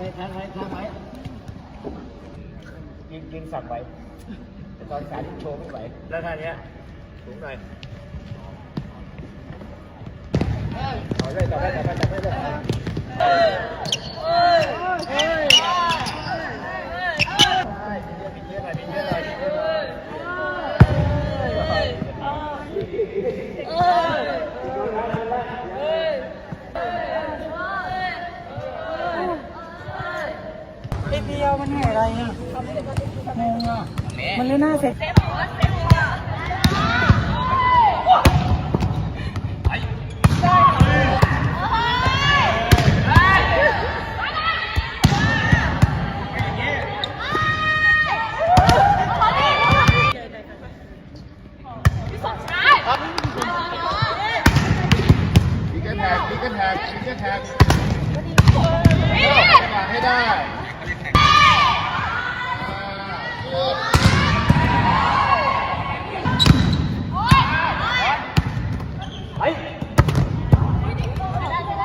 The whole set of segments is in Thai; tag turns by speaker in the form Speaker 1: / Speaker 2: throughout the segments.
Speaker 1: ไว้ค้างไว้ค้างไว้ยืนยืนสั่งไว้แต่ตอนสายโชว์ไม่ไหวแล้วท่าเนี้ยสูงหน่อยต่อได้ต่อได้ต่อได้ต่อได้ต่อได้บิดเยอะหน่อยบิดเยอะหน่อยบิดเยอะหน่อย
Speaker 2: ไอเดียวมันหาย อะไรอะงงอะมันเลยหน้าเสร็จ
Speaker 1: พีกันแท็กพีกันแท็กพีกันแท็กมาให้ได้ไป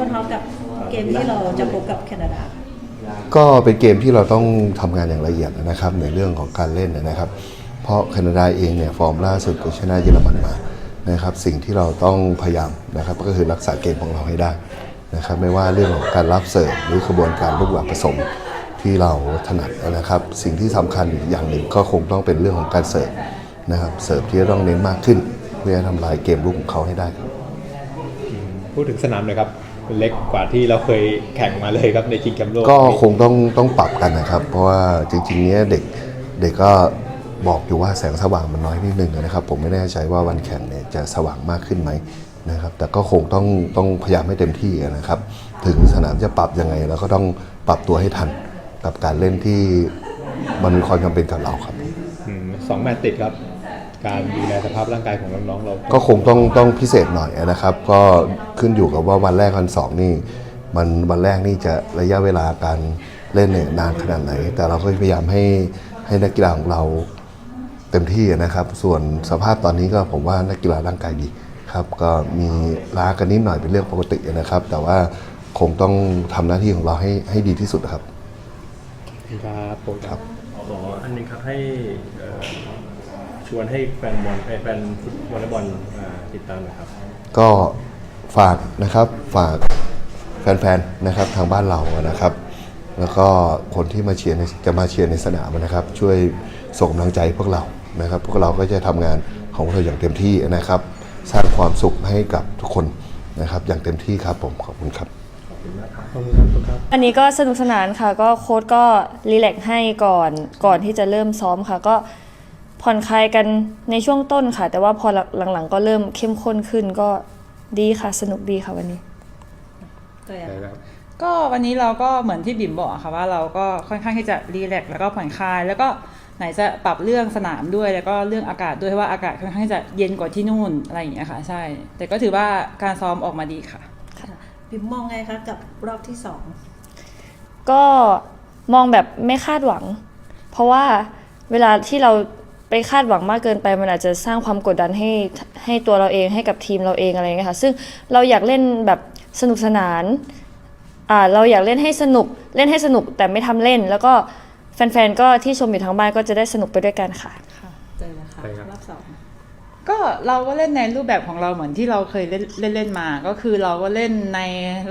Speaker 3: คนเท้ากับเกมที่เราจะพบกับแคนาดา
Speaker 4: ก็เป็นเกมที่เราต้องทำงานอย่างละเอียดนะครับในเรื่องของการเล่นนะครับ เพราะแคนาดาเองเนี่ยฟอร์มล่าสุดก็ชนะเยอรมันมานะครับสิ่งที่เราต้องพยายามนะครับก็คือรักษาเกมของเราให้ได้นะครับไม่ว่าเรื่องของการรับเสิร์ฟหรือกระบวนการลูกหลังผสมที่เราถนัดนะครับสิ่งที่สำคัญอีกอย่างหนึ่งก็คงต้องเป็นเรื่องของการเสิร์ฟนะครับเสิร์ฟที่จะต้องเน้นมากขึ้น เพื่อจะทำลายเกมลูกของเขาให้ได้ครับ
Speaker 5: พูดถึงสนามหน่อยครับ เล็กกว่าที่เราเคยแข่งมาเลยครับในชิงแชมป์โลก
Speaker 4: ก็คงต้องต้องปรับกันนะครับ เพราะว่าจริงๆเนี้ยเด็กเด็กก็บอกอยู่ว่าแสงสว่างมันน้อยนิดนึงนะครับ ผมไม่แน่ใจว่าวันแข่งเนี่ยจะสว่างมากขึ้นไหมนะครับ แต่ก็คงต้องต้องพยายามให้เต็มที่นะครับ ถึงสนามจะปรับยังไงเราก็ต้องปรับตัวให้ทันกับการเล่นที่มันมีความจำเป็นกับเราครับ
Speaker 5: อืมสองแมตช์ติดครับ การดูแลสภาพร่างกายของน้องๆเรา
Speaker 4: ก็คงต้องต้องพิเศษหน่อยนะครับ ก็ขึ้นอยู่กับว่าวันแรกวันสองนี่มันวันแรกนี่จะระยะเวลาการเล่นเนี่ยนานขนาดไหน แต่เราก็พยายามให้ให้นักกีฬาของเราเต็มที่นะครับ ส่วนสภาพตอนนี้ก็ผมว่านักกีฬาร่างกายดีครับ ก็มีล้ากันนิดหน่อยเป็นเรื่องปกตินะครับ แต่ว่าคงต้องทำหน้าที่ของเราให้ให้ดีที่สุดครับ
Speaker 5: ครับผมครับ
Speaker 6: ขออันหนึงครับให้เอ่อ ชวนให้แฟนบอลเอ่อแฟนฟุตวอลเลย์บอลอ่าติดตามหน่อยครับ
Speaker 4: ก็ฝากนะครับฝากแฟนๆนะครับทางบ้านเรานะครับ แล้วก็คนที่มาเชียร์ในจะมาเชียร์ในสนามนะครับ ช่วยส่งกำลังใจพวกเรานะครับ พวกเราก็จะทำงานของเราอย่างเต็มที่นะครับ สร้างความสุขให้กับทุกคนนะครับอย่างเต็มที่ครับผมขอบคุณครับ
Speaker 7: อันนี้ก็สนุกสนานค่ะก็โค้ดก็รีแลกซ์ให้ก่อนก่อนที่จะเริ่มซ้อมค่ะ ก็ ผ่อนคลายกันในช่วงต้นค่ะ แต่ว่าพอหลังๆ ก็เริ่มเข้มข้นขึ้นก็ดีค่ะ สนุกดีค่ะวันนี้
Speaker 3: ตัวอย่าง
Speaker 2: ก็วันนี้เราก็เหมือนที่บิ่มบอกอะค่ะว่าเราก็ค่อนข้างที่จะรีแลกซ์แล้วก็ผ่อนคลาย แล้วก็ไหนจะปรับเรื่องสนามด้วยแล้วก็เรื่องอากาศด้วยเพราะว่าอากาศค่อนข้างที่จะเย็นกว่าที่นู่นอะไรอย่างเงี้ยค่ะ ใช่ แต่ก็ถือว่าการซ้อมออกมาดีค่ะ
Speaker 3: บิมมองไงคะกับรอบที่สอง
Speaker 7: ก็มองแบบไม่คาดหวัง เพราะว่าเวลาที่เรา ไปคาดหวังมากเกินไป มันอาจจะสร้างความกดดันให้ให้ตัวเราเองให้กับทีมเราเองอะไรอย่างเงี้ยค่ะซึ่งเราอยากเล่นแบบสนุกสนานอ่าเราอยากเล่นให้สนุกเล่นให้สนุกแต่ไม่ทำเล่น แล้วก็แฟนๆก็ที่ชมอยู่ทางบ้านก็จะได้สนุกไปด้วยกันค่ะ
Speaker 3: เจอแล้วค่ะ
Speaker 5: ใช่ครับ
Speaker 3: รอบสอง
Speaker 2: ก็เราก็เล่นในรูปแบบของเราเหมือนที่เราเคยเล่นเล่นเล่นมา ก็คือเราก็เล่นใน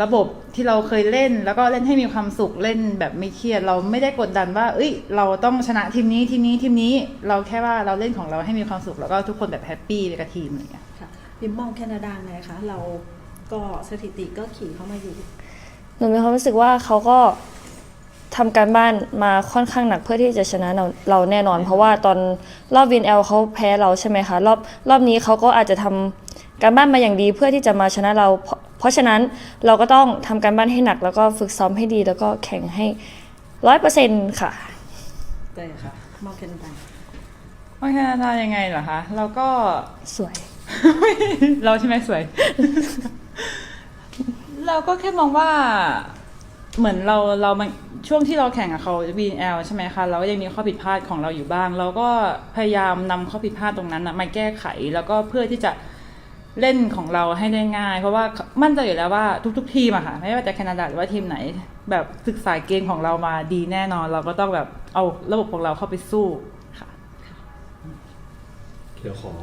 Speaker 2: ระบบที่เราเคยเล่น แล้วก็เล่นให้มีความสุขเล่นแบบไม่เครียด เราไม่ได้กดดันว่า เอ้ย เราต้องชนะทีมนี้ทีมนี้ทีมนี้ เราแค่ว่าเราเล่นของเราให้มีความสุขแล้วก็ทุกคนแบบแฮปปี้ไปกับทีมอะไรอย่างเงี้ย
Speaker 3: ค่ะบิมมองแคนาดาไงคะเราก็สถิติก็ขี่เข้ามาอยู่
Speaker 7: หนูมีความรู้สึกว่าเขาก็ ทำการบ้านมาค่อนข้างหนักเพื่อที่จะชนะเราเราแน่นอน เพราะว่าตอนรอบวินเอลเขาแพ้เราใช่ไหมคะรอบรอบนี้เขาก็อาจจะทำการบ้านมาอย่างดีเพื่อที่จะมาชนะเรา เพราะเพราะฉะนั้นเราก็ต้องทำการบ้านให้หนัก แล้วก็ฝึกซ้อมให้ดี แล้วก็แข่งให้ร้อยเปอร์เซ็นต์ค่ะ
Speaker 3: เจอค่ะมองแคนาดา
Speaker 2: ว่าแคนาดายังไงเหรอคะเราก็
Speaker 7: สวย
Speaker 2: เราใช่ไหมสวย เราก็แค่มองว่า เหมือนเราเรามันช่วงที่เราแข่งกับเขา BNL ใช่ไหมคะเราก็ยังมีข้อผิดพลาดของเราอยู่บ้าง เราก็พยายามนำข้อผิดพลาดตรงนั้นนะมาแก้ไขแล้วก็เพื่อที่จะเล่นของเราให้ได้ง่าย เพราะว่ามั่นใจอยู่แล้วว่าทุก ๆ ทีมอะค่ะไม่ว่าจะแคนาดาหรือว่าทีมไหน แบบศึกษาเกมของเรามาดีแน่นอน เราก็ต้องแบบเอาระบบของเราเข้าไปสู้ค่ะ
Speaker 6: เดี๋ยวขอ